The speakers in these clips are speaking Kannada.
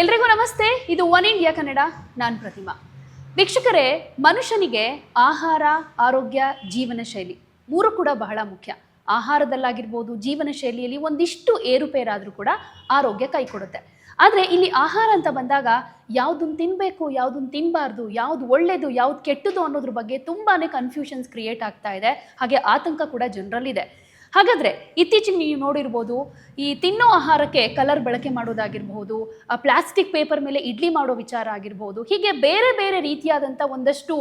ಎಲ್ರಿಗೂ ನಮಸ್ತೆ. ಇದು ಒನ್ ಇಂಡಿಯಾ ಕನ್ನಡ, ನಾನು ಪ್ರತಿಮಾ. ವೀಕ್ಷಕರೇ, ಮನುಷ್ಯನಿಗೆ ಆಹಾರ, ಆರೋಗ್ಯ, ಜೀವನ ಶೈಲಿ ಮೂರು ಕೂಡ ಬಹಳ ಮುಖ್ಯ. ಆಹಾರದಲ್ಲಾಗಿರ್ಬೋದು, ಜೀವನ ಶೈಲಿಯಲ್ಲಿ ಒಂದಿಷ್ಟು ಏರುಪೇರಾದರೂ ಕೂಡ ಆರೋಗ್ಯ ಕೈ ಕೊಡುತ್ತೆ. ಆದರೆ ಇಲ್ಲಿ ಆಹಾರ ಅಂತ ಬಂದಾಗ ಯಾವುದನ್ನು ತಿನ್ನಬೇಕು ಯಾವುದನ್ನು ತಿನ್ನಬಾರ್ದು ಯಾವ್ದು ಒಳ್ಳೆಯದು ಯಾವ್ದು ಕೆಟ್ಟದು ಅನ್ನೋದ್ರ ಬಗ್ಗೆ ತುಂಬಾ ಕನ್ಫ್ಯೂಷನ್ಸ್ ಕ್ರಿಯೇಟ್ ಆಗ್ತಾ ಇದೆ. ಹಾಗೆ ಆತಂಕ ಕೂಡ ಜನರಲ್ಲಿದೆ ಹಾಗಾದ್ರೆ ಇತ್ತೀಚೆಗೆ ನೀವು ನೋಡಿರ್ಬೋದು ಈ ತಿನ್ನೋ ಆಹಾರಕ್ಕೆ ಕಲರ್ ಬಳಕೆ ಮಾಡೋದಾಗಿರ್ಬಹುದು ಪ್ಲಾಸ್ಟಿಕ್ ಪೇಪರ್ ಮೇಲೆ ಇಡ್ಲಿ ಮಾಡೋ ವಿಚಾರ ಆಗಿರ್ಬೋದು, ಹೀಗೆ ಬೇರೆ ಬೇರೆ ರೀತಿಯಾದಂಥ ಒಂದಷ್ಟು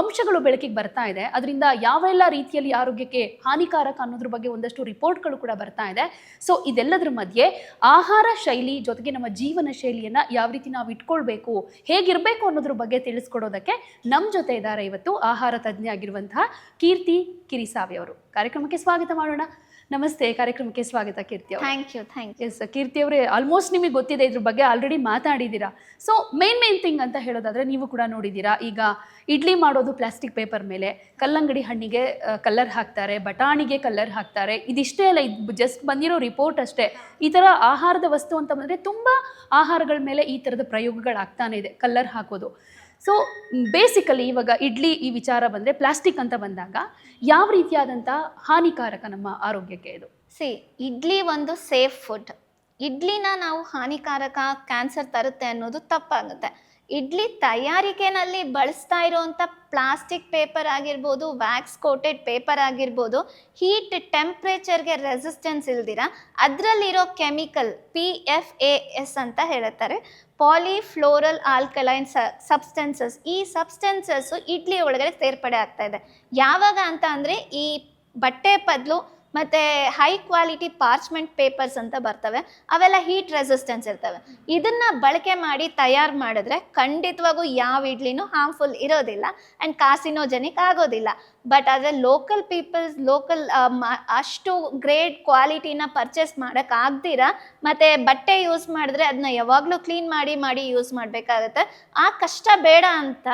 ಅಂಶಗಳು ಬೆಳಕಿಗೆ ಬರ್ತಾ ಇದೆ. ಅದರಿಂದ ಯಾವೆಲ್ಲ ರೀತಿಯಲ್ಲಿ ಆರೋಗ್ಯಕ್ಕೆ ಹಾನಿಕಾರಕ ಅನ್ನೋದ್ರ ಬಗ್ಗೆ ಒಂದಷ್ಟು ರಿಪೋರ್ಟ್ಗಳು ಕೂಡ ಬರ್ತಾ ಇದೆ. ಸೊ ಇದೆಲ್ಲದರ ಮಧ್ಯೆ ಆಹಾರ ಶೈಲಿ ಜೊತೆಗೆ ನಮ್ಮ ಜೀವನ ಶೈಲಿಯನ್ನ ಯಾವ ರೀತಿ ನಾವು ಇಟ್ಕೊಳ್ಬೇಕು, ಹೇಗಿರಬೇಕು ಅನ್ನೋದ್ರ ಬಗ್ಗೆ ತಿಳಿಸ್ಕೊಡೋದಕ್ಕೆ ನಮ್ಮ ಜೊತೆ ಇದ್ದಾರೆ ಇವತ್ತು ಆಹಾರ ತಜ್ಞ ಆಗಿರುವಂತಹ ಕೀರ್ತಿ ಕಿರಿಸಾವಿ ಅವರು. ಕಾರ್ಯಕ್ರಮಕ್ಕೆ ಸ್ವಾಗತ ಮಾಡೋಣ. ನಮಸ್ತೆ ಕಾರ್ಯಕ್ರಮಕ್ಕೆ ಸ್ವಾಗತ ಕೀರ್ತಿ ಅವರು. Thank you thank you yes Keerthi ಅವರೇ ಆಲ್ಮೋಸ್ಟ್ ನಿಮಗೆ ಗೊತ್ತಿದೆ ಇದ್ರ ಬಗ್ಗೆ ಆಲ್ರೆಡಿ ಮಾತಾಡಿದ್ದೀರಾ. ಸೊ ಮೇನ್ ಮೇನ್ ಥಿಂಗ್ ಅಂತ ಹೇಳೋದಾದ್ರೆ ನೀವು ಕೂಡ ನೋಡಿದ್ದೀರಾ. ಈಗ ಇಡ್ಲಿ ಮಾಡೋದು ಪ್ಲಾಸ್ಟಿಕ್ ಪೇಪರ್ ಮೇಲೆ. ಕಲ್ಲಂಗಡಿ ಹಣ್ಣಿಗೆ ಕಲ್ಲರ್ ಹಾಕ್ತಾರೆ ಬಟಾಣಿಗೆ ಕಲ್ಲರ್ ಹಾಕ್ತಾರೆ. ಇದಿಷ್ಟೇ ಅಲ್ಲ ಇದು ಜಸ್ಟ್ ಬಂದಿರೋ ರಿಪೋರ್ಟ್ ಅಷ್ಟೇ. ಈ ಥರ ಆಹಾರದ ವಸ್ತು ಅಂತ ಬಂದರೆ ತುಂಬ ಆಹಾರಗಳ ಮೇಲೆ ಈ ಥರದ ಪ್ರಯೋಗಗಳಾಗ್ತಾನೆ ಇದೆ ಕಲ್ಲರ್ ಹಾಕೋದು. ಸೊ ಬೇಸಿಕಲಿ ಇವಾಗ ಇಡ್ಲಿ ಈ ವಿಚಾರ ಬಂದರೆ ಪ್ಲಾಸ್ಟಿಕ್ ಅಂತ ಬಂದಾಗ ಯಾವ ರೀತಿಯಾದಂಥ ಹಾನಿಕಾರಕ ನಮ್ಮ ಆರೋಗ್ಯಕ್ಕೆ ಇದು? ಸಿ ಇಡ್ಲಿ ಒಂದು ಸೇಫ್ ಫುಡ್ ಇಡ್ಲಿನ ನಾವು ಹಾನಿಕಾರಕ ಕ್ಯಾನ್ಸರ್ ತರುತ್ತೆ ಅನ್ನೋದು ತಪ್ಪಾಗುತ್ತೆ. ಇಡ್ಲಿ ತಯಾರಿಕೆನಲ್ಲಿ ಬಳಸ್ತಾ ಇರೋವಂಥ ಪ್ಲಾಸ್ಟಿಕ್ ಪೇಪರ್ ಆಗಿರ್ಬೋದು, ವ್ಯಾಕ್ಸ್ ಕೋಟೆಡ್ ಪೇಪರ್ ಆಗಿರ್ಬೋದು, ಹೀಟ್ ಟೆಂಪ್ರೇಚರ್ಗೆ ರೆಸಿಸ್ಟೆನ್ಸ್ ಇಲ್ದಿರ ಅದರಲ್ಲಿರೋ chemical P F A S ಅಂತ ಹೇಳುತ್ತಾರೆ. Polyfloral alkaline substances. ಈ ಸಬ್ಸ್ಟೆನ್ಸಸ್ಸು ಇಡ್ಲಿ ಒಳಗಡೆ ಸೇರ್ಪಡೆ ಆಗ್ತಾ ಇದೆ. ಯಾವಾಗ ಅಂತ ಅಂದರೆ ಈ ಬಟ್ಟೆ ಬದಲು ಮತ್ತು ಹೈ ಕ್ವಾಲಿಟಿ ಪಾರ್ಚ್ಮೆಂಟ್ ಪೇಪರ್ಸ್ ಅಂತ ಬರ್ತವೆ. ಅವೆಲ್ಲ ಹೀಟ್ ರೆಸಿಸ್ಟೆನ್ಸ್ ಇರ್ತವೆ. ಇದನ್ನ ಬಳಕೆ ಮಾಡಿ ತಯಾರು ಮಾಡಿದ್ರೆ ಖಂಡಿತವಾಗೂ ಯಾವ ಇಡ್ಲಿನೂ ಹಾರ್ಮ್ಫುಲ್ ಇರೋದಿಲ್ಲ ಆ್ಯಂಡ್ ಕಾಸಿನೋಜೆನಿಕ್ ಆಗೋದಿಲ್ಲ. ಬಟ್ ಆದರೆ ಲೋಕಲ್ ಪೀಪಲ್ಸ್ ಲೋಕಲ್ ಅಷ್ಟು ಗ್ರೇಡ್ ಕ್ವಾಲಿಟಿನ ಪರ್ಚೇಸ್ ಮಾಡೋಕ್ಕಾಗ್ದಿರ ಮತ್ತು ಬಟ್ಟೆ ಯೂಸ್ ಮಾಡಿದ್ರೆ ಅದನ್ನ ಯಾವಾಗಲೂ ಕ್ಲೀನ್ ಮಾಡಿ ಮಾಡಿ ಯೂಸ್ ಮಾಡಬೇಕಾಗತ್ತೆ. ಆ ಕಷ್ಟ ಬೇಡ ಅಂತ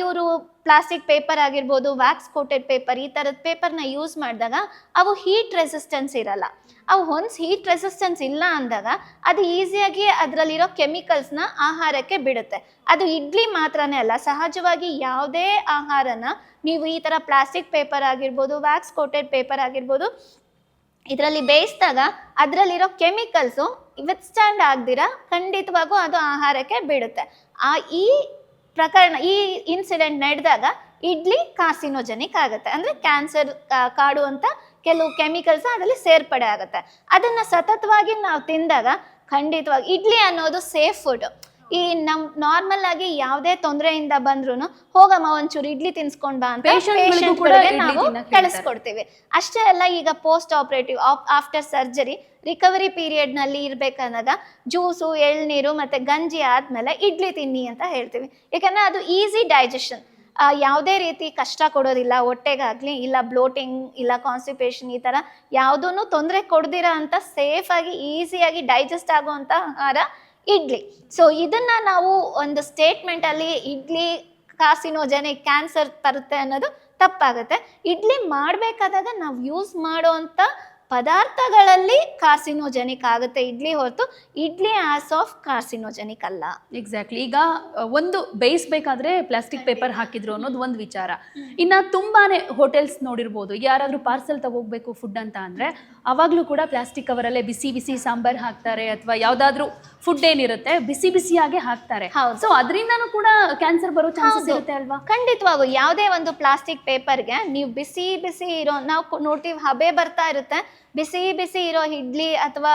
ಇವರು ಪ್ಲಾಸ್ಟಿಕ್ ಪೇಪರ್ ಆಗಿರ್ಬೋದು ವ್ಯಾಕ್ಸ್ ಕೋಟೆಡ್ ಪೇಪರ್ ಈ ಥರದ ಪೇಪರ್ನ ಯೂಸ್ ಮಾಡಿದಾಗ ಅವು ಹೀಟ್ ರೆಸಿಸ್ಟೆನ್ಸ್ ಇರಲ್ಲ. ಅವು ಒನ್ಸ್ ಹೀಟ್ ರೆಸಿಸ್ಟೆನ್ಸ್ ಇಲ್ಲ ಅಂದಾಗ ಅದು ಈಸಿಯಾಗಿ ಅದರಲ್ಲಿರೋ ಕೆಮಿಕಲ್ಸ್ನ ಆಹಾರಕ್ಕೆ ಬಿಡುತ್ತೆ. ಅದು ಇಡ್ಲಿ ಮಾತ್ರನೇ ಅಲ್ಲ, ಸಹಜವಾಗಿ ಯಾವುದೇ ಆಹಾರನ ನೀವು ಈ ಥರ ಪ್ಲಾಸ್ಟಿಕ್ ಪೇಪರ್ ಆಗಿರ್ಬೋದು ವ್ಯಾಕ್ಸ್ ಕೋಟೆಡ್ ಪೇಪರ್ ಆಗಿರ್ಬೋದು, ಇದರಲ್ಲಿ ಬೇಯಿಸಿದಾಗ ಅದರಲ್ಲಿರೋ ಕೆಮಿಕಲ್ಸು ವಿತ್ಸ್ಟ್ಯಾಂಡ್ ಆಗ್ದಿರ ಖಂಡಿತವಾಗೂ ಅದು ಆಹಾರಕ್ಕೆ ಬಿಡುತ್ತೆ. ಆ ಈ ಪ್ರಕರಣ ಈ ಇನ್ಸಿಡೆಂಟ್ ನಡೆದಾಗ ಇಡ್ಲಿ ಕಾರ್ಸಿನೋಜೆನಿಕ್ ಆಗುತ್ತೆ. ಅಂದರೆ ಕ್ಯಾನ್ಸರ್ ಕಾಡುವಂಥ ಕೆಲವು ಕೆಮಿಕಲ್ಸ್ ಅದರಲ್ಲಿ ಸೇರ್ಪಡೆ ಆಗುತ್ತೆ. ಅದನ್ನು ಸತತವಾಗಿ ನಾವು ತಿಂದಾಗ ಖಂಡಿತವಾಗಿ ಇಡ್ಲಿ ಅನ್ನೋದು ಸೇಫ್ ಫುಡ್ ಈ ನಮ್ ನಾರ್ಮಲ್ ಆಗಿ ಯಾವುದೇ ತೊಂದರೆಯಿಂದ ಬಂದ್ರು ಹೋಗಮ್ಮ ಒಂಚೂರು ಇಡ್ಲಿ ತಿನ್ಸ್ಕೊಂಡ್ ಬಾ ಅಂತ Patient ಗಳಿಗೂ ನಾವು ಕಳಿಸ್ಕೊಡ್ತೀವಿ. ಅಷ್ಟೇ ಅಲ್ಲ ಈಗ post operative after surgery recovery ಪೀರಿಯಡ್ನಲ್ಲಿ ಇರ್ಬೇಕಂದಾಗ ಜ್ಯೂಸು ಎಳ್ನೀರು ಮತ್ತೆ ಗಂಜಿ ಆದ್ಮೇಲೆ ಇಡ್ಲಿ ತಿನ್ನಿ ಅಂತ ಹೇಳ್ತೀವಿ. ಯಾಕಂದ್ರೆ ಅದು ಈಸಿ ಡೈಜೆಷನ್ ಯಾವುದೇ ರೀತಿ ಕಷ್ಟ ಕೊಡೋದಿಲ್ಲ ಹೊಟ್ಟೆಗಾಗ್ಲಿ ಇಲ್ಲ ಬ್ಲೋಟಿಂಗ್ ಇಲ್ಲ ಕಾನ್ಸ್ಟಿಪೇಷನ್ ಈ ತರ ಯಾವುದೂ ತೊಂದರೆ ಕೊಡ್ದಿರ ಅಂತ ಸೇಫ್ ಆಗಿ ಈಸಿಯಾಗಿ ಡೈಜೆಸ್ಟ್ ಆಗುವಂತ ಆಹಾರ ಇಡ್ಲಿ. ಸೊ ಇದನ್ನ ನಾವು ಒಂದು ಸ್ಟೇಟ್ಮೆಂಟಲ್ಲಿ ಇಡ್ಲಿ ಕಾರ್ಸಿನೋಜೆನಿಕ್ ಕ್ಯಾನ್ಸರ್ ತರುತ್ತೆ ಅನ್ನೋದು ತಪ್ಪಾಗುತ್ತೆ. ಇಡ್ಲಿ ಮಾಡಬೇಕಾದಾಗ ನಾವು ಯೂಸ್ ಮಾಡೋವಂಥ ಪದಾರ್ಥಗಳಲ್ಲಿ ಕಾರ್ಸಿನೋಜೆನಿಕ್ ಆಗುತ್ತೆ ಇಡ್ಲಿ ಹೊರತು. ಇಡ್ಲಿ ಆಸ್ ಆಫ್ ಕಾರ್ಸಿನೋಜೆನಿಕ್ ಅಲ್ಲ. ಎಕ್ಸಾಕ್ಟ್ಲಿ ಈಗ ಒಂದು ಬೇಯಿಸ್ಬೇಕಾದ್ರೆ ಪ್ಲಾಸ್ಟಿಕ್ ಪೇಪರ್ ಹಾಕಿದ್ರು ಅನ್ನೋದು ಒಂದು ವಿಚಾರ. ಇನ್ನ ತುಂಬಾನೇ ಹೋಟೆಲ್ಸ್ ನೋಡಿರ್ಬೋದು. ಯಾರಾದ್ರೂ ಪಾರ್ಸೆಲ್ ತಗೋಗ್ಬೇಕು ಫುಡ್ ಅಂತ ಅಂದ್ರೆ ಅವಾಗ್ಲೂ ಕೂಡ ಪ್ಲಾಸ್ಟಿಕ್ ಕವರಲ್ಲೇ ಬಿಸಿ ಬಿಸಿ ಸಾಂಬಾರ್ ಹಾಕ್ತಾರೆ ಅಥವಾ ಯಾವುದಾದ್ರೂ ಫುಡ್ ಏನಿರುತ್ತೆ ಬಿಸಿ ಬಿಸಿಯಾಗೆ ಹಾಕ್ತಾರೆ ಹೌದು. ಸೊ ಅದರಿಂದನೂ ಕೂಡ ಕ್ಯಾನ್ಸರ್ ಬರೋ ಚಾನ್ಸಸ್ ಹೌದು. ಇರುತ್ತೆ ಅಲ್ವಾ ಖಂಡಿತವಾಗೂ ಯಾವುದೇ ಒಂದು ಪ್ಲಾಸ್ಟಿಕ್ ಪೇಪರ್ಗೆ ನೀವು ಬಿಸಿ ಬಿಸಿ ಇರೋ ನಾವು ನೋಡ್ತೀವಿ ಹಬೆ ಬರ್ತಾ ಇರುತ್ತೆ ಬಿಸಿ ಬಿಸಿ ಇರೋ ಇಡ್ಲಿ ಅಥವಾ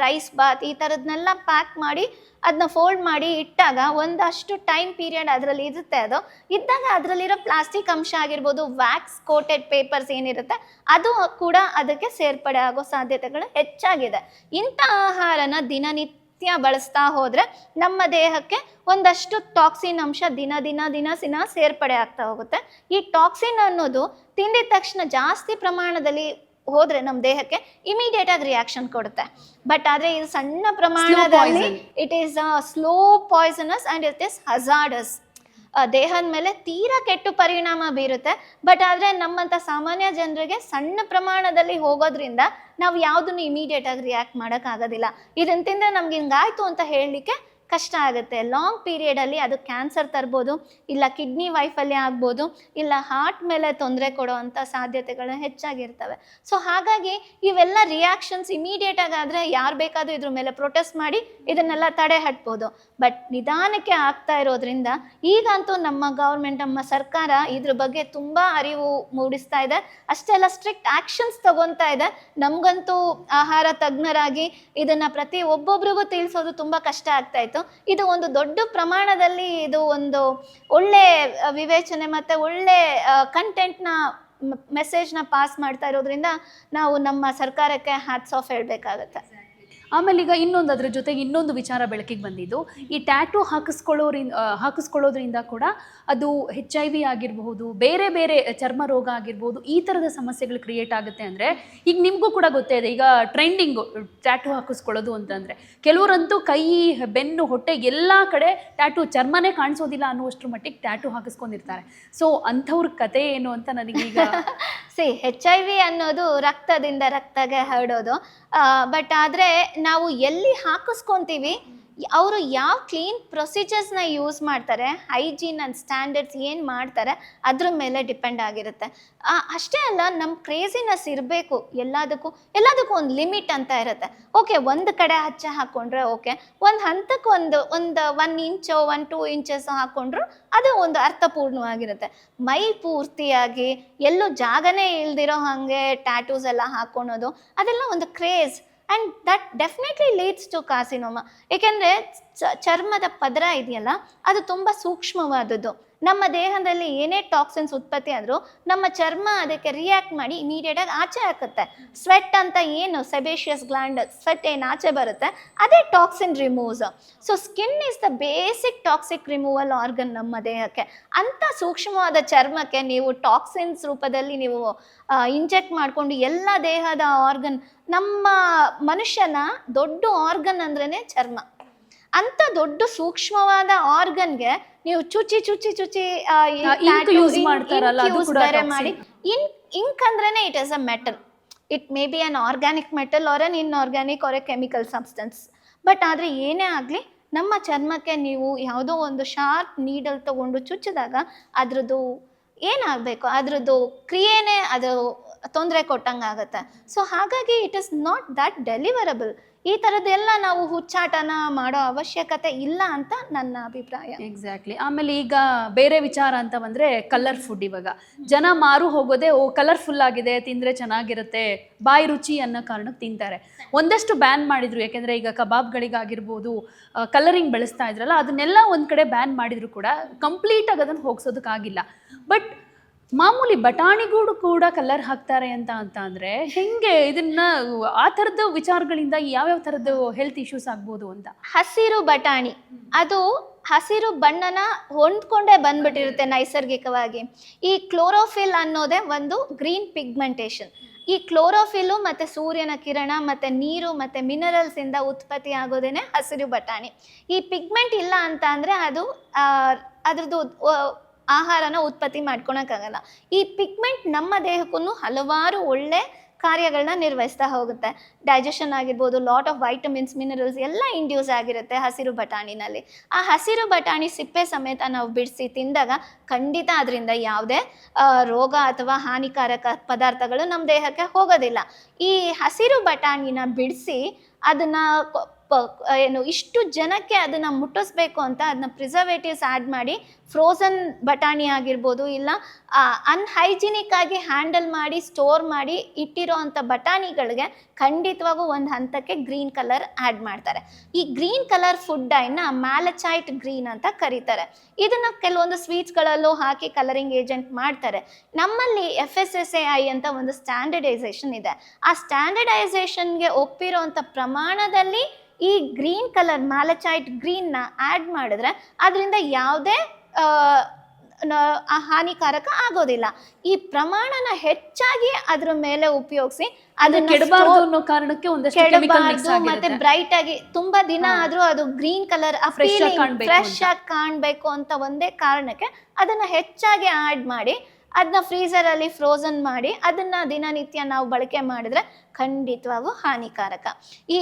ರೈಸ್ ಬಾತ್ ಈ ಥರದ್ನೆಲ್ಲ ಪ್ಯಾಕ್ ಮಾಡಿ ಅದನ್ನ ಫೋಲ್ಡ್ ಮಾಡಿ ಇಟ್ಟಾಗ ಒಂದಷ್ಟು ಟೈಮ್ ಪೀರಿಯಡ್ ಅದರಲ್ಲಿ ಇರುತ್ತೆ ಅದು. ಇದ್ದಾಗ ಅದರಲ್ಲಿರೋ ಪ್ಲಾಸ್ಟಿಕ್ ಅಂಶ ಆಗಿರ್ಬೋದು ವ್ಯಾಕ್ಸ್ ಕೋಟೆಡ್ ಪೇಪರ್ಸ್ ಏನಿರುತ್ತೆ, ಅದು ಕೂಡ ಅದಕ್ಕೆ ಸೇರ್ಪಡೆ ಆಗೋ ಸಾಧ್ಯತೆಗಳು ಹೆಚ್ಚಾಗಿದೆ. ಇಂಥ ಆಹಾರನ ದಿನನಿತ್ಯ ನಿತ್ಯ ಬಳಸ್ತಾ ಹೋದ್ರೆ ನಮ್ಮ ದೇಹಕ್ಕೆ ಒಂದಷ್ಟು ಟಾಕ್ಸಿನ್ ಅಂಶ ದಿನ ದಿನ ದಿನ ದಿನ ಸೇರ್ಪಡೆ ಆಗ್ತಾ ಹೋಗುತ್ತೆ. ಈ ಟಾಕ್ಸಿನ್ ಅನ್ನೋದು ತಿಂದಿದ ತಕ್ಷಣ ಜಾಸ್ತಿ ಪ್ರಮಾಣದಲ್ಲಿ ಹೋದ್ರೆ ನಮ್ಮ ದೇಹಕ್ಕೆ ಇಮಿಡಿಯೇಟ್ ಆಗಿ ರಿಯಾಕ್ಷನ್ ಕೊಡುತ್ತೆ. ಬಟ್ ಆದ್ರೆ ಇದು ಸಣ್ಣ ಪ್ರಮಾಣದಲ್ಲಿ. It is slow poisonous and it is hazardous ದೇಹದ ಮೇಲೆ ತೀರಾ ಕೆಟ್ಟು ಪರಿಣಾಮ ಬೀರುತ್ತೆ. ಬಟ್ ಆದ್ರೆ ನಮ್ಮಂಥ ಸಾಮಾನ್ಯ ಜನರಿಗೆ ಸಣ್ಣ ಪ್ರಮಾಣದಲ್ಲಿ ಹೋಗೋದ್ರಿಂದ ನಾವು ಯಾವುದನ್ನು ಇಮಿಡಿಯೇಟ್ ಆಗಿ ರಿಯಾಕ್ಟ್ ಮಾಡೋಕ್ಕಾಗೋದಿಲ್ಲ ಇದನ್ನ ತಿಂದ್ರೆ ನಮ್ಗೆ ಹಿಂಗಾಯ್ತು ಅಂತ ಹೇಳಲಿಕ್ಕೆ ಕಷ್ಟ ಆಗುತ್ತೆ. ಲಾಂಗ್ ಪೀರಿಯಡಲ್ಲಿ ಅದು ಕ್ಯಾನ್ಸರ್ ತರ್ಬೋದು, ಇಲ್ಲ ಕಿಡ್ನಿ ವೈಫಲ್ಯ ಆಗ್ಬೋದು, ಇಲ್ಲ ಹಾರ್ಟ್ ಮೇಲೆ ತೊಂದರೆ ಕೊಡೋವಂಥ ಸಾಧ್ಯತೆಗಳು ಹೆಚ್ಚಾಗಿರ್ತವೆ. ಸೊ ಹಾಗಾಗಿ ಇವೆಲ್ಲ ರಿಯಾಕ್ಷನ್ಸ್ ಇಮಿಡಿಯೇಟ್ ಆಗಾದರೆ ಯಾರು ಬೇಕಾದರೂ ಇದ್ರ ಮೇಲೆ ಪ್ರೊಟೆಸ್ಟ್ ಮಾಡಿ ಇದನ್ನೆಲ್ಲ ತಡೆ ಹಟ್ಬೋದು. ಬಟ್ ನಿಧಾನಕ್ಕೆ ಆಗ್ತಾ ಇರೋದ್ರಿಂದ ಈಗಂತೂ ನಮ್ಮ ಗೌರ್ಮೆಂಟ್ ನಮ್ಮ ಸರ್ಕಾರ ಇದ್ರ ಬಗ್ಗೆ ತುಂಬ ಅರಿವು ಮೂಡಿಸ್ತಾ ಇದೆ. ಅಷ್ಟೆಲ್ಲ ಸ್ಟ್ರಿಕ್ಟ್ ಆಕ್ಷನ್ಸ್ ತಗೊತಾ ಇದೆ. ನಮಗಂತೂ ಆಹಾರ ತಜ್ಞರಾಗಿ ಇದನ್ನು ಪ್ರತಿ ಒಬ್ಬೊಬ್ರಿಗೂ ತಿಳಿಸೋದು ತುಂಬ ಕಷ್ಟ ಆಗ್ತಾ ಇತ್ತು. ಇದು ಒಂದು ದೊಡ್ಡ ಪ್ರಮಾಣದಲ್ಲಿ ಇದು ಒಂದು ಒಳ್ಳೆ ವಿವೇಚನೆ ಮತ್ತು ಒಳ್ಳೆ ಕಂಟೆಂಟ್ನ ಮೆಸೇಜ್ನ ಪಾಸ್ ಮಾಡ್ತಾ ಇರೋದ್ರಿಂದ ನಾವು ನಮ್ಮ ಸರ್ಕಾರಕ್ಕೆ ಹ್ಯಾಟ್ಸ್ ಆಫ್ ಹೇಳಬೇಕಾಗತ್ತೆ. ಆಮೇಲೆ ಈಗ ಇನ್ನೊಂದು ಅದ್ರ ಜೊತೆಗೆ ಇನ್ನೊಂದು ವಿಚಾರ ಬೆಳಕಿಗೆ ಬಂದಿದ್ದು. ಈ ಟ್ಯಾಟೂ ಹಾಕಿಸ್ಕೊಳ್ಳೋರಿಂದ ಹಾಕಿಸ್ಕೊಳ್ಳೋದ್ರಿಂದ ಕೂಡ ಅದು ಹೆಚ್ ಐ ವಿ ಆಗಿರಬಹುದು, ಬೇರೆ ಬೇರೆ ಚರ್ಮ ರೋಗ ಆಗಿರ್ಬೋದು ಈ ಥರದ ಸಮಸ್ಯೆಗಳು ಕ್ರಿಯೇಟ್ ಆಗುತ್ತೆ ಅಂದರೆ ಈಗ ನಿಮಗೂ ಕೂಡ ಗೊತ್ತೇ ಇದೆ. ಈಗ ಟ್ರೆಂಡಿಂಗು ಟ್ಯಾಟೂ ಹಾಕಿಸ್ಕೊಳ್ಳೋದು ಅಂತಂದರೆ ಕೆಲವರಂತೂ ಕೈ, ಬೆನ್ನು, ಹೊಟ್ಟೆ ಎಲ್ಲ ಕಡೆ ಟ್ಯಾಟೂ ಚರ್ಮನೇ ಕಾಣಿಸೋದಿಲ್ಲ ಅನ್ನುವಷ್ಟರ ಮಟ್ಟಿಗೆ ಟ್ಯಾಟೂ ಹಾಕಿಸ್ಕೊಂಡಿರ್ತಾರೆ. ಸೊ ಅಂಥವ್ರ ಕತೆ ಏನು ಅಂತ ನನಗೀಗ ಸಿ ಹೆಚ್ ಐ ವಿ ಅನ್ನೋದು ರಕ್ತದಿಂದ ರಕ್ತಗೆ ಹರಡೋದು. ಬಟ್ ಆದರೆ ನಾವು ಎಲ್ಲಿ ಹಾಕಿಸ್ಕೊತೀವಿ? ಅವರು ಯಾವ ಕ್ಲೀನ್ ಪ್ರೊಸೀಜರ್ಸ್ನ ಯೂಸ್ ಮಾಡ್ತಾರೆ ಹೈಜೀನ್ ಆ್ಯಂಡ್ ಸ್ಟ್ಯಾಂಡರ್ಡ್ಸ್ ಏನು ಮಾಡ್ತಾರೆ, ಅದ್ರ ಮೇಲೆ ಡಿಪೆಂಡ್ ಆಗಿರುತ್ತೆ. ಅಷ್ಟೇ ಅಲ್ಲ ನಮ್ಮ ಕ್ರೇಜಿನೆಸ್ ಇರಬೇಕು ಎಲ್ಲದಕ್ಕೂ ಎಲ್ಲದಕ್ಕೂ ಒಂದು ಲಿಮಿಟ್ ಅಂತ ಇರುತ್ತೆ. ಓಕೆ ಒಂದು ಕಡೆ ಹಚ್ಚ ಹಾಕ್ಕೊಂಡ್ರೆ ಓಕೆ ಒಂದು ಹಂತಕ್ಕೆ ಒಂದು ಒಂದು one inch one two inches ಹಾಕ್ಕೊಂಡ್ರು ಅದು ಒಂದು ಅರ್ಥಪೂರ್ಣವಾಗಿರುತ್ತೆ. ಮೈ ಪೂರ್ತಿಯಾಗಿ ಎಲ್ಲೂ ಜಾಗನೇ ಇಲ್ದಿರೋ ಹಾಗೆ ಟ್ಯಾಟೂಸ್ ಎಲ್ಲ ಹಾಕ್ಕೊಳೋದು ಅದೆಲ್ಲ ಒಂದು craze and that definitely leads to carcinoma ಏಕೆಂದರೆ ಚರ್ಮದ ಪದರ ಇದೆಯಲ್ಲ ಅದು ತುಂಬ ಸೂಕ್ಷ್ಮವಾದದ್ದು. ನಮ್ಮ ದೇಹದಲ್ಲಿ ಏನೇ ಟಾಕ್ಸಿನ್ಸ್ ಉತ್ಪತ್ತಿ ಆದರೂ ನಮ್ಮ ಚರ್ಮ ಅದಕ್ಕೆ ರಿಯಾಕ್ಟ್ ಮಾಡಿ ಇಮಿಡಿಯೇಟಾಗಿ ಆಚೆ ಹಾಕುತ್ತೆ. ಸ್ವೆಟ್ ಅಂತ ಏನು? ಸೆಬೇಷಿಯಸ್ ಗ್ಲ್ಯಾಂಡ್ ಸ್ವೆಟ್ ಏನು ಆಚೆ ಬರುತ್ತೆ? ಅದೇ toxin removes so skin is the basic toxic removal organ ನಮ್ಮ ದೇಹಕ್ಕೆ. ಅಂಥ ಸೂಕ್ಷ್ಮವಾದ ಚರ್ಮಕ್ಕೆ ನೀವು ಟಾಕ್ಸಿನ್ಸ್ ರೂಪದಲ್ಲಿ ನೀವು ಇಂಜೆಕ್ಟ್ ಮಾಡಿಕೊಂಡು ಎಲ್ಲ ದೇಹದ ಆರ್ಗನ್ ನಮ್ಮ ಮನುಷ್ಯನ ದೊಡ್ಡ ಆರ್ಗನ್ ಅಂದ್ರೇ ಚರ್ಮ. ಅಂಥ ದೊಡ್ಡ ಸೂಕ್ಷ್ಮವಾದ ಆರ್ಗನ್ಗೆ ನೀವು ಚುಚ್ಚಿ ಚುಚ್ಚಿ ಚುಚ್ಚಿ ಮಾಡಿ. ಇನ್ ಇಂಕ್ ಅಂದ್ರೇನೆ it is a metal it may be an organic metal or an inorganic or a chemical substance but ಆದ್ರೆ ಏನೇ ಆಗಲಿ ನಮ್ಮ ಚರ್ಮಕ್ಕೆ ನೀವು ಯಾವುದೋ ಒಂದು ಶಾರ್ಪ್ ನೀಡಲ್ ತಗೊಂಡು ಚುಚ್ಚಿದಾಗ ಅದ್ರದ್ದು ಏನಾಗಬೇಕು? ಅದ್ರದ್ದು ಕ್ರಿಯೆನೇ ಅದು ತೊಂದರೆ ಕೊಟ್ಟಂಗಾಗತ್ತೆ. ಸೊ ಹಾಗಾಗಿ it is not that deliverable ಈ ಥರದ್ದೆಲ್ಲ ನಾವು ಹುಚ್ಚಾಟನ ಮಾಡೋ ಅವಶ್ಯಕತೆ ಇಲ್ಲ ಅಂತ ನನ್ನ ಅಭಿಪ್ರಾಯ. ಎಕ್ಸಾಕ್ಟ್ಲಿ ಆಮೇಲೆ ಈಗ ಬೇರೆ ವಿಚಾರ ಅಂತ ಬಂದರೆ ಕಲರ್ ಫುಡ್ ಇವಾಗ. ಜನ ಮಾರು ಹೋಗೋದೇ, ಓ ಕಲರ್ಫುಲ್ ಆಗಿದೆ, ತಿಂದ್ರೆ ಚೆನ್ನಾಗಿರುತ್ತೆ, ಬಾಯಿ ರುಚಿ ಅನ್ನೋ ಕಾರಣಕ್ಕೆ ತಿಂತಾರೆ. ಒಂದಷ್ಟು ಬ್ಯಾನ್ ಮಾಡಿದ್ರು, ಯಾಕೆಂದ್ರೆ ಈಗ ಕಬಾಬ್ಗಳಿಗಾಗಿರ್ಬೋದು ಕಲರಿಂಗ್ ಬೆಳೆಸ್ತಾ ಇದ್ರಲ್ಲ, ಅದನ್ನೆಲ್ಲ ಒಂದು ಕಡೆ ಬ್ಯಾನ್ ಮಾಡಿದ್ರು ಕೂಡ ಕಂಪ್ಲೀಟ್ ಆಗಿ ಅದನ್ನು ಹೋಗ್ಸೋದಕ್ಕಾಗಿಲ್ಲ. ಬಟ್ ಮಾಮೂಲಿ ಬಟಾಣಿಗಳು ಕೂಡ ಕಲರ್ ಹಾಕ್ತಾರೆ ಅಂತ ಅಂತ ಅಂದ್ರೆ ಹೆಂಗೆ ಇದನ್ನ ಆ ಥರದ ವಿಚಾರಗಳಿಂದ ಯಾವ್ಯಾವ ಥರದ್ದು ಹೆಲ್ತ್ ಇಶ್ಯೂಸ್ ಆಗ್ಬೋದು ಅಂತ? ಹಸಿರು ಬಟಾಣಿ. ಅದು ಹಸಿರು ಬಣ್ಣನ ಹೊಂದ್ಕೊಂಡೇ ಬಂದ್ಬಿಟ್ಟಿರುತ್ತೆ ನೈಸರ್ಗಿಕವಾಗಿ. ಈ ಕ್ಲೋರೋಫಿಲ್ ಅನ್ನೋದೇ ಒಂದು ಗ್ರೀನ್ ಪಿಗ್ಮೆಂಟೇಷನ್. ಈ ಕ್ಲೋರೋಫಿಲ್ಲು ಮತ್ತು ಸೂರ್ಯನ ಕಿರಣ ಮತ್ತು ನೀರು ಮತ್ತು ಮಿನರಲ್ಸಿಂದ ಉತ್ಪತ್ತಿ ಆಗೋದೇನೆ ಹಸಿರು ಬಟಾಣಿ. ಈ ಪಿಗ್ಮೆಂಟ್ ಇಲ್ಲ ಅಂತ ಅಂದರೆ ಅದು ಅದ್ರದ್ದು ಆಹಾರನ ಉತ್ಪತ್ತಿ ಮಾಡ್ಕೊಳಕ್ಕಾಗಲ್ಲ. ಈ ಪಿಗ್ಮೆಂಟ್ ನಮ್ಮ ದೇಹಕ್ಕೂ ಹಲವಾರು ಒಳ್ಳೆ ಕಾರ್ಯಗಳನ್ನ ನಿರ್ವಹಿಸ್ತಾ ಹೋಗುತ್ತೆ. ಡೈಜೆಷನ್ ಆಗಿರ್ಬೋದು ಲಾಟ್ ಆಫ್ ವೈಟಮಿನ್ಸ್ ಮಿನರಲ್ಸ್ ಎಲ್ಲ ಇಂಡ್ಯೂಸ್ ಆಗಿರುತ್ತೆ ಹಸಿರು ಬಟಾಣಿನಲ್ಲಿ. ಆ ಹಸಿರು ಬಟಾಣಿ ಸಿಪ್ಪೆ ಸಮೇತ ನಾವು ಬಿಡಿಸಿ ತಿಂದಾಗ ಖಂಡಿತ ಅದರಿಂದ ಯಾವುದೇ ರೋಗ ಅಥವಾ ಹಾನಿಕಾರಕ ಪದಾರ್ಥಗಳು ನಮ್ಮ ದೇಹಕ್ಕೆ ಹೋಗೋದಿಲ್ಲ. ಈ ಹಸಿರು ಬಟಾಣಿನ ಬಿಡಿಸಿ ಅದನ್ನು ಏನು, ಇಷ್ಟು ಜನಕ್ಕೆ ಅದನ್ನು ಮುಟ್ಟಿಸ್ಬೇಕು ಅಂತ ಅದನ್ನ ಪ್ರಿಸರ್ವೇಟಿವ್ಸ್ ಆ್ಯಡ್ ಮಾಡಿ ಫ್ರೋಸನ್ ಬಟಾಣಿ ಆಗಿರ್ಬೋದು ಇಲ್ಲ ಅನ್ಹೈಜಿನಿಕ್ ಆಗಿ ಹ್ಯಾಂಡಲ್ ಮಾಡಿ ಸ್ಟೋರ್ ಮಾಡಿ ಇಟ್ಟಿರೋ ಅಂಥ ಬಟಾಣಿಗಳಿಗೆ ಖಂಡಿತವಾಗೂ ಒಂದು ಹಂತಕ್ಕೆ ಗ್ರೀನ್ ಕಲರ್ ಆ್ಯಡ್ ಮಾಡ್ತಾರೆ. ಈ ಗ್ರೀನ್ ಕಲರ್ ಫುಡ್ ಡೈನ ಮ್ಯಾಲಚೈಟ್ ಗ್ರೀನ್ ಅಂತ ಕರೀತಾರೆ. ಇದನ್ನು ಕೆಲವೊಂದು ಸ್ವೀಟ್ಸ್ಗಳಲ್ಲೂ ಹಾಕಿ ಕಲರಿಂಗ್ ಏಜೆಂಟ್ ಮಾಡ್ತಾರೆ. ನಮ್ಮಲ್ಲಿ F S S A I ಅಂತ ಒಂದು ಸ್ಟ್ಯಾಂಡರ್ಡೈಸೇಷನ್ ಇದೆ. ಆ ಸ್ಟ್ಯಾಂಡರ್ಡೈಸೇಷನ್ಗೆ ಒಪ್ಪಿರೋಂಥ ಪ್ರಮಾಣದಲ್ಲಿ ಈ ಗ್ರೀನ್ ಕಲರ್ ಮ್ಯಾಲಚೈಟ್ ಗ್ರೀನ್ನ ಆ್ಯಡ್ ಮಾಡಿದ್ರೆ ಅದರಿಂದ ಯಾವುದೇ ಹಾನಿಕಾರಕ ಆಗೋದಿಲ್ಲ. ಈ ಪ್ರಮಾಣನ ಹೆಚ್ಚಾಗಿ ಅದ್ರ ಮೇಲೆ ಉಪಯೋಗಿಸಿ ಅದನ್ನ ಕಾರಣಕ್ಕೆ ಕೆಡಬಾರ್ದು ಮತ್ತೆ ಬ್ರೈಟ್ ಆಗಿ ತುಂಬಾ ದಿನ ಆದ್ರೂ ಅದು ಗ್ರೀನ್ ಕಲರ್ ಫ್ರೆಶ್ ಆಗಿ ಕಾಣ್ಬೇಕು ಅಂತ. ಒಂದೇ ಕಾರಣಕ್ಕೆ ಅದನ್ನ ಹೆಚ್ಚಾಗಿ ಆಡ್ ಮಾಡಿ ಅದನ್ನ ಫ್ರೀಸರಲ್ಲಿ ಫ್ರೋಸನ್ ಮಾಡಿ ಅದನ್ನ ದಿನನಿತ್ಯ ನಾವು ಬಳಕೆ ಮಾಡಿದ್ರೆ ಖಂಡಿತವಾಗೂ ಹಾನಿಕಾರಕ. ಈ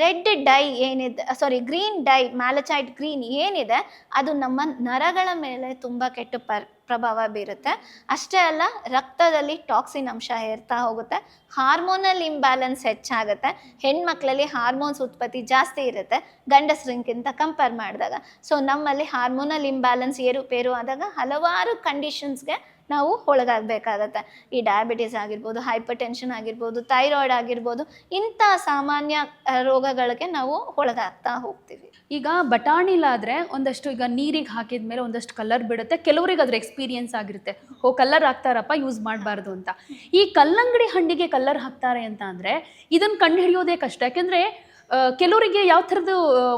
ರೆಡ್ ಡೈ ಏನಿದೆ sorry green dye malachite green ಏನಿದೆ, ಅದು ನಮ್ಮ ನರಗಳ ಮೇಲೆ ತುಂಬ ಕೆಟ್ಟ ಪರ್, ಪ್ರಭಾವ ಬೀರುತ್ತೆ. ಅಷ್ಟೇ ಅಲ್ಲ, ರಕ್ತದಲ್ಲಿ ಟಾಕ್ಸಿನ್ ಅಂಶ ಏರ್ತಾ ಹೋಗುತ್ತೆ. ಹಾರ್ಮೋನಲ್ ಇಂಬ್ಯಾಲೆನ್ಸ್ ಹೆಚ್ಚಾಗುತ್ತೆ. ಹೆಣ್ಮಕ್ಳಲ್ಲಿ ಹಾರ್ಮೋನ್ಸ್ ಉತ್ಪತ್ತಿ ಜಾಸ್ತಿ ಇರುತ್ತೆ ಗಂಡಸ್ರಿಗಿಂತ ಕಂಪೇರ್ ಮಾಡಿದಾಗ. ಸೊ ನಮ್ಮಲ್ಲಿ ಹಾರ್ಮೋನಲ್ ಇಂಬ್ಯಾಲೆನ್ಸ್ ಏರುಪೇರು ಆದಾಗ ಹಲವಾರು ಕಂಡೀಷನ್ಸ್ಗೆ ನಾವು ಒಳಗಾಗಬೇಕಾಗತ್ತೆ. ಈ ಡಯಾಬಿಟೀಸ್ ಆಗಿರ್ಬೋದು ಹೈಪರ್ ಟೆನ್ಷನ್ ಆಗಿರ್ಬೋದು ಥೈರಾಯ್ಡ್ ಆಗಿರ್ಬೋದು, ಇಂಥ ಸಾಮಾನ್ಯ ರೋಗಗಳಿಗೆ ನಾವು ಒಳಗಾಗ್ತಾ ಹೋಗ್ತೀವಿ. ಈಗ ಬಟಾಣಿಲಾದರೆ ಒಂದಷ್ಟು, ಈಗ ನೀರಿಗೆ ಹಾಕಿದ ಮೇಲೆ ಒಂದಷ್ಟು ಕಲರ್ ಬಿಡುತ್ತೆ. ಕೆಲವರಿಗೆ ಅದ್ರ ಎಕ್ಸ್ಪೀರಿಯನ್ಸ್ ಆಗಿರುತ್ತೆ. ಓ ಕಲರ್ ಹಾಕ್ತಾರಪ್ಪ ಯೂಸ್ ಮಾಡಬಾರ್ದು ಅಂತ. ಈ ಕಲ್ಲಂಗಡಿ ಹಣ್ಣಿಗೆ ಕಲರ್ ಹಾಕ್ತಾರೆ ಅಂತ ಅಂದರೆ ಇದನ್ನು ಕಂಡುಹಿಡಿಯೋದೇ ಕಷ್ಟ. ಯಾಕೆಂದರೆ ಕೆಲವರಿಗೆ ಯಾವ ಥರದ್ದು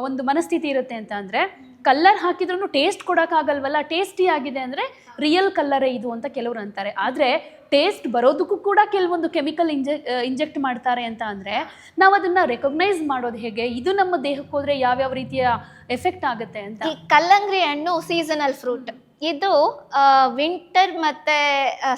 ಒಂದು ಮನಸ್ಥಿತಿ ಇರುತ್ತೆ ಅಂತ ಅಂದರೆ ಕಲ್ಲರ್ ಹಾಕಿದ್ರೂ ಟೇಸ್ಟ್ ಕೊಡೋಕ್ಕಾಗಲ್ವಲ್ಲ? ಟೇಸ್ಟಿ ಆಗಿದೆ ಅಂದರೆ ರಿಯಲ್ ಕಲ್ಲರೇ ಇದು ಅಂತ ಕೆಲವರು ಅಂತಾರೆ. ಆದರೆ ಟೇಸ್ಟ್ ಬರೋದಕ್ಕೂ ಕೂಡ ಕೆಲವೊಂದು ಕೆಮಿಕಲ್ ಇಂಜೆ ಇಂಜೆಕ್ಟ್ ಮಾಡ್ತಾರೆ ಅಂತ ಅಂದರೆ ನಾವು ಅದನ್ನು ರೆಕಗ್ನೈಸ್ ಮಾಡೋದು ಹೇಗೆ? ಇದು ನಮ್ಮ ದೇಹಕ್ಕೆ ಹೋದರೆ ಯಾವ್ಯಾವ ರೀತಿಯ ಎಫೆಕ್ಟ್ ಆಗುತ್ತೆ ಅಂತ? ಈ ಕಲ್ಲಂಗಡಿ ಹಣ್ಣು ಸೀಸನಲ್ ಫ್ರೂಟ್ ಇದು ವಿಂಟರ್ ಮತ್ತೆ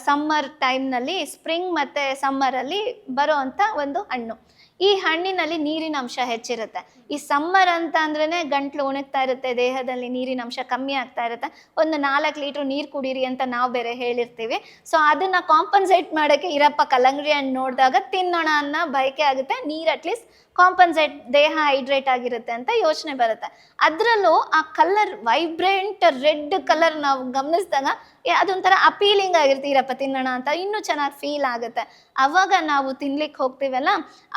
ಸಮ್ಮರ್ ಟೈಮ್ನಲ್ಲಿ ಸ್ಪ್ರಿಂಗ್ ಮತ್ತೆ ಸಮ್ಮರಲ್ಲಿ ಬರೋವಂಥ ಒಂದು ಹಣ್ಣು. ಈ ಹಣ್ಣಿನಲ್ಲಿ ನೀರಿನ ಅಂಶ ಹೆಚ್ಚಿರುತ್ತೆ. ಈ ಸಮ್ಮರ್ ಅಂತ ಅಂದ್ರೆ ಗಂಟ್ಲು ಒಣಗ್ತಾ ಇರುತ್ತೆ, ದೇಹದಲ್ಲಿ ನೀರಿನ ಅಂಶ ಕಮ್ಮಿ ಆಗ್ತಾ ಇರುತ್ತೆ. ಒಂದು ನಾಲ್ಕು ಲೀಟರ್ ನೀರು ಕುಡೀರಿ ಅಂತ ನಾವು ಬೇರೆ ಹೇಳಿರ್ತೀವಿ. ಸೊ ಅದನ್ನ ಕಾಂಪನ್ಸೇಟ್ ಮಾಡೋಕ್ಕೆ ಇರಪ್ಪ ಕಲಂಗಡಿ ಹಣ್ಣು ನೋಡಿದಾಗ ತಿನ್ನೋಣ ಅನ್ನೋ ಬಯಕೆ ಆಗುತ್ತೆ. ನೀರು ಅಟ್ಲೀಸ್ಟ್ ಕಾಂಪನ್ಸೇಟ್ ದೇಹ ಹೈಡ್ರೇಟ್ ಆಗಿರುತ್ತೆ ಅಂತ ಯೋಚನೆ ಬರುತ್ತೆ. ಅದರಲ್ಲೂ ಆ ಕಲರ್ ವೈಬ್ರೆಂಟ್ ರೆಡ್ ಕಲರ್ ನಾವು ಗಮನಿಸಿದಾಗ ಅದೊಂಥರ ಅಪೀಲಿಂಗ್ ಆಗಿರುತ್ತೆ. ಇರಪ್ಪ, ತಿನ್ನೋಣ ಅಂತ ಇನ್ನೂ ಚೆನ್ನಾಗಿ ಫೀಲ್ ಆಗುತ್ತೆ. ಅವಾಗ ನಾವು ತಿನ್ಲಿಕ್ಕೆ ಹೋಗ್ತೀವಲ್ಲ,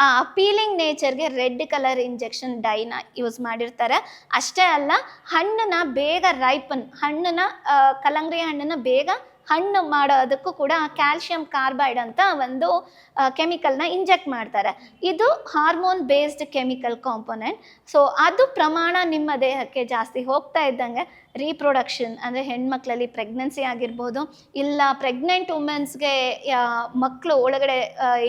ಆ ಅಪೀಲಿಂಗ್ ನೇಚರ್ಗೆ ರೆಡ್ ಕಲರ್ ಇಂಜೆಕ್ಷನ್ ಡೈನ ಯೂಸ್ ಮಾಡಿರ್ತಾರೆ. ಅಷ್ಟೇ ಅಲ್ಲ, ಹಣ್ಣನ್ನ ಬೇಗ ರೈಪನ್ ಹಣ್ಣನ್ನ ಕಲಂಗ್ರಿ ಹಣ್ಣನ್ನ ಬೇಗ ಹಣ್ಣು ಮಾಡೋದಕ್ಕೂ ಕೂಡ ಕ್ಯಾಲ್ಶಿಯಂ ಕಾರ್ಬೈಡ್ ಅಂತ ಒಂದು ಕೆಮಿಕಲ್ನ ಇಂಜೆಕ್ಟ್ ಮಾಡ್ತಾರೆ. ಇದು hormone based chemical component so ಅದು ಪ್ರಮಾಣ ನಿಮ್ಮ ದೇಹಕ್ಕೆ ಜಾಸ್ತಿ ಹೋಗ್ತಾ ಇದ್ದಂಗೆ ರೀಪ್ರೊಡಕ್ಷನ್ ಅಂದರೆ ಹೆಣ್ಮಕ್ಳಲ್ಲಿ ಪ್ರೆಗ್ನೆನ್ಸಿ ಆಗಿರ್ಬೋದು, ಇಲ್ಲ ಪ್ರೆಗ್ನೆಂಟ್ ವುಮೆನ್ಸ್ಗೆ ಮಕ್ಕಳು ಒಳಗಡೆ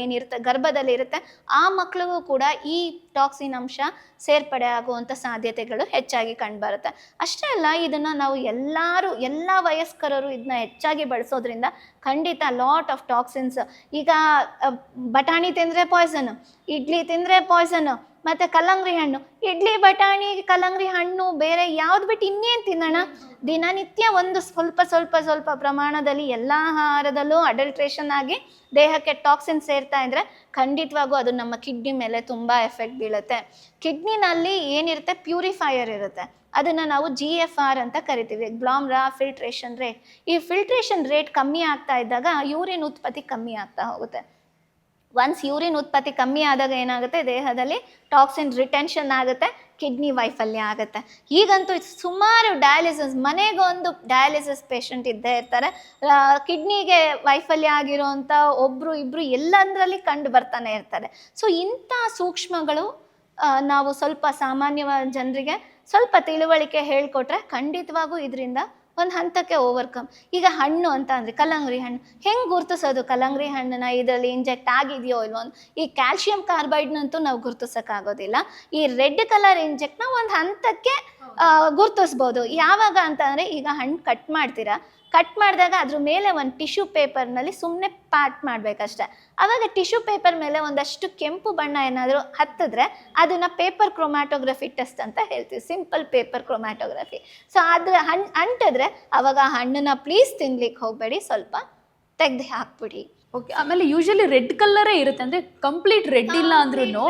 ಏನಿರುತ್ತೆ, ಗರ್ಭದಲ್ಲಿ ಇರುತ್ತೆ, ಆ ಮಕ್ಕಳಿಗೂ ಕೂಡ ಈ ಟಾಕ್ಸಿನ್ ಅಂಶ ಸೇರ್ಪಡೆ ಆಗುವಂಥ ಸಾಧ್ಯತೆಗಳು ಹೆಚ್ಚಾಗಿ ಕಂಡುಬರುತ್ತೆ. ಅಷ್ಟೇ ಅಲ್ಲ, ಇದನ್ನು ನಾವು ಎಲ್ಲರೂ, ಎಲ್ಲ ವಯಸ್ಕರರು ಇದನ್ನ ಹೆಚ್ಚಾಗಿ ಬಳಸೋದ್ರಿಂದ ಖಂಡಿತ ಲಾಟ್ ಆಫ್ ಟಾಕ್ಸಿನ್ಸ್ ಈಗ ಬಟಾಣಿ ತಿಂದರೆ ಪಾಯ್ಸನ್ ಇಡ್ಲಿ ತಿಂದರೆ ಪಾಯ್ಸನ್ ಮತ್ತು ಕಲ್ಲಂಗಡಿ ಹಣ್ಣು. ಇಡ್ಲಿ, ಬಟಾಣಿ, ಕಲ್ಲಂಗಡಿ ಹಣ್ಣು, ಬೇರೆ ಯಾವ್ದು ಬಿಟ್ಟು ಇನ್ನೇನು ತಿನ್ನೋಣ? ದಿನನಿತ್ಯ ಒಂದು ಸ್ವಲ್ಪ ಸ್ವಲ್ಪ ಸ್ವಲ್ಪ ಪ್ರಮಾಣದಲ್ಲಿ ಎಲ್ಲ ಆಹಾರದಲ್ಲೂ ಅಡಲ್ಟ್ರೇಷನ್ ಆಗಿ ದೇಹಕ್ಕೆ ಟಾಕ್ಸಿನ್ ಸೇರ್ತಾ ಇದ್ರೆ ಖಂಡಿತವಾಗೂ ಅದು ನಮ್ಮ ಕಿಡ್ನಿ ಮೇಲೆ ತುಂಬ ಎಫೆಕ್ಟ್ ಬೀಳುತ್ತೆ. ಕಿಡ್ನಿನಲ್ಲಿ ಏನಿರುತ್ತೆ? ಪ್ಯೂರಿಫೈಯರ್ ಇರುತ್ತೆ. ಅದನ್ನು ನಾವು ಜಿ ಎಫ್ ಆರ್ ಅಂತ ಕರಿತೀವಿ. ಗ್ಲಾಮ್ರಾ ಫಿಲ್ಟ್ರೇಷನ್ ರೇಟ್ ಈ ಫಿಲ್ಟ್ರೇಷನ್ ರೇಟ್ ಕಮ್ಮಿ ಆಗ್ತಾ ಇದ್ದಾಗ ಯೂರಿನ್ ಉತ್ಪತ್ತಿ ಕಮ್ಮಿ ಆಗ್ತಾ ಹೋಗುತ್ತೆ. ಒನ್ಸ್ ಯೂರಿನ್ ಉತ್ಪತ್ತಿ ಕಮ್ಮಿ ಆದಾಗ ಏನಾಗುತ್ತೆ? ದೇಹದಲ್ಲಿ ಟಾಕ್ಸಿನ್ ರಿಟೆನ್ಷನ್ ಆಗುತ್ತೆ ಕಿಡ್ನಿ ವೈಫಲ್ಯ ಆಗುತ್ತೆ. ಈಗಂತೂ ಸುಮಾರು ಡಯಾಲಿಸಿಸ್ ಮನೆಗೊಂದು ಡಯಾಲಿಸಿಸ್ ಪೇಷಂಟ್ ಇದ್ದೇ ಇರ್ತಾರೆ. ಕಿಡ್ನಿಗೆ ವೈಫಲ್ಯ ಆಗಿರೋವಂಥ ಒಬ್ಬರು ಇಬ್ಬರು ಎಲ್ಲಂದ್ರಲ್ಲಿ ಕಂಡು ಬರ್ತಾನೆ ಇರ್ತಾರೆ. ಸೊ ಇಂಥ ಸೂಕ್ಷ್ಮಗಳು ನಾವು ಸ್ವಲ್ಪ ಸಾಮಾನ್ಯವಾದ ಜನರಿಗೆ ಸ್ವಲ್ಪ ತಿಳುವಳಿಕೆ ಹೇಳ್ಕೊಟ್ರೆ ಖಂಡಿತವಾಗೂ ಇದರಿಂದ ಒಂದು ಹಂತಕ್ಕೆ ಓವರ್ಕಮ್ ಈಗ ಹಣ್ಣು ಅಂತ ಅಂದರೆ ಕಲ್ಲಂಗಡಿ ಹಣ್ಣು. ಹೆಂಗೆ ಗುರ್ತಿಸೋದು ಕಲ್ಲಂಗಡಿ ಹಣ್ಣನ್ನ? ಇದರಲ್ಲಿ ಇಂಜೆಕ್ಟ್ ಆಗಿದೆಯೋ ಇಲ್ವೋ ಈ ಕ್ಯಾಲ್ಶಿಯಂ ಕಾರ್ಬೈಡ್ನಂತೂ ನಾವು ಗುರ್ತಿಸೋಕ್ಕಾಗೋದಿಲ್ಲ. ಈ ರೆಡ್ ಕಲರ್ ಇಂಜೆಕ್ಟ್ನ ಒಂದು ಹಂತಕ್ಕೆ ಗುರುತಿಸ್ಬೋದು. ಯಾವಾಗ ಅಂತಂದರೆ ಈಗ ಹಣ್ಣು ಕಟ್ ಮಾಡ್ತೀರಾ? ಕಟ್ ಮಾಡಿದಾಗ ಅದ್ರ ಮೇಲೆ ಒಂದು ಟಿಶ್ಯೂ ಪೇಪರ್ನಲ್ಲಿ ಸುಮ್ಮನೆ ಪ್ಯಾಟ್ ಮಾಡಬೇಕಷ್ಟೆ. ಆವಾಗ ಟಿಶ್ಯೂ ಪೇಪರ್ ಮೇಲೆ ಒಂದಷ್ಟು ಕೆಂಪು ಬಣ್ಣ ಏನಾದರೂ ಹತ್ತಿದ್ರೆ ಅದನ್ನು ಪೇಪರ್ ಕ್ರೊಮ್ಯಾಟೋಗ್ರಫಿ ಟೆಸ್ಟ್ ಅಂತ ಹೇಳ್ತೀವಿ. ಸಿಂಪಲ್ ಪೇಪರ್ ಕ್ರೊಮ್ಯಾಟೋಗ್ರಫಿ ಸೊ ಅದ್ರ ಹಣ್ಣು ಅಂಟಿದ್ರೆ ಅವಾಗ ಆ ಹಣ್ಣನ್ನ ಪ್ಲೀಸ್ ತಿನ್ಲಿಕ್ಕೆ ಹೋಗಬೇಡಿ. ಸ್ವಲ್ಪ ತೆಗ್ದು ಹಾಕ್ಬಿಡಿ. ಓಕೆ ಆಮೇಲೆ ಯೂಶಲಿ ರೆಡ್ ಕಲ್ಲರೇ ಇರುತ್ತೆ. ಅಂದ್ರೆ ಕಂಪ್ಲೀಟ್ ರೆಡ್ ಇಲ್ಲ ಅಂದ್ರೂ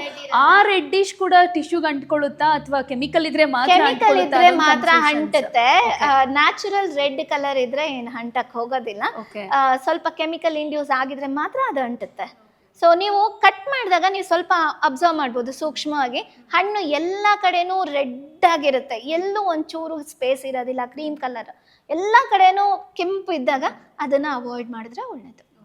ಆ ರೆಡ್ಡಿಶ್ ಕೂಡ ಟಿಶ್ಯೂಗೆ ಅಂಟ್ಕೊಳ್ಳುತ್ತಾ ಅಥವಾ ಕೆಮಿಕಲ್ ಇದ್ರೆ ಮಾತ್ರ ಕೆಮಿಕಲ್ ಇದ್ರೆ ಮಾತ್ರ ಹಂಟುತ್ತೆ ನ್ಯಾಚುರಲ್ ರೆಡ್ ಕಲರ್ ಇದ್ರೆ ಏನು ಹಂಟಕ್ಕೆ ಹೋಗೋದಿಲ್ಲ. ಸ್ವಲ್ಪ ಕೆಮಿಕಲ್ ಇಂಡ್ಯೂಸ್ ಆಗಿದ್ರೆ ಮಾತ್ರ ಅದು ಅಂಟುತ್ತೆ. ಸೊ ನೀವು ಕಟ್ ಮಾಡಿದಾಗ ನೀವು ಸ್ವಲ್ಪ ಅಬ್ಸರ್ವ್ ಮಾಡ್ಬೋದು ಸೂಕ್ಷ್ಮವಾಗಿ. ಹಣ್ಣು ಎಲ್ಲ ಕಡೆನೂ ರೆಡ್ ಆಗಿರುತ್ತೆ. ಎಲ್ಲೂ ಒಂಚೂರು ಸ್ಪೇಸ್ ಇರೋದಿಲ್ಲ ಕ್ರೀಮ್ ಕಲರ್ ಎಲ್ಲ ಕಡೆನೂ ಕೆಂಪು ಇದ್ದಾಗ ಅದನ್ನು ಅವಾಯ್ಡ್ ಮಾಡಿದ್ರೆ ಒಳ್ಳೆಯದು